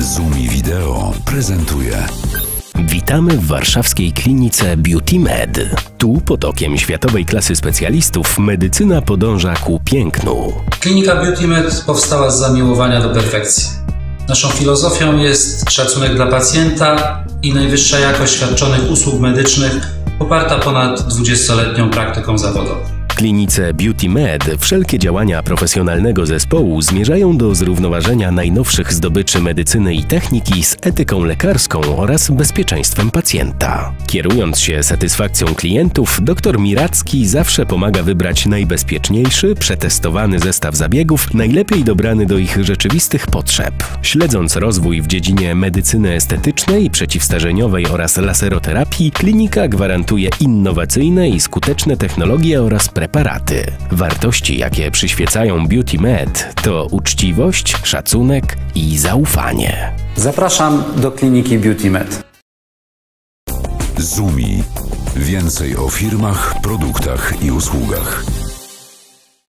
Zumi Wideo prezentuje. Witamy w warszawskiej klinice Beauty Med. Tu pod okiem światowej klasy specjalistów medycyna podąża ku pięknu. Klinika Beauty Med powstała z zamiłowania do perfekcji. Naszą filozofią jest szacunek dla pacjenta i najwyższa jakość świadczonych usług medycznych poparta ponad 20-letnią praktyką zawodową. Klinice Beauty Med wszelkie działania profesjonalnego zespołu zmierzają do zrównoważenia najnowszych zdobyczy medycyny i techniki z etyką lekarską oraz bezpieczeństwem pacjenta. Kierując się satysfakcją klientów, dr Miracki zawsze pomaga wybrać najbezpieczniejszy, przetestowany zestaw zabiegów, najlepiej dobrany do ich rzeczywistych potrzeb. Śledząc rozwój w dziedzinie medycyny estetycznej, przeciwstarzeniowej oraz laseroterapii, klinika gwarantuje innowacyjne i skuteczne technologie oraz preparaty. Wartości, jakie przyświecają Beauty Med, to uczciwość, szacunek i zaufanie. Zapraszam do kliniki Beauty Med. Zumi. Więcej o firmach, produktach i usługach.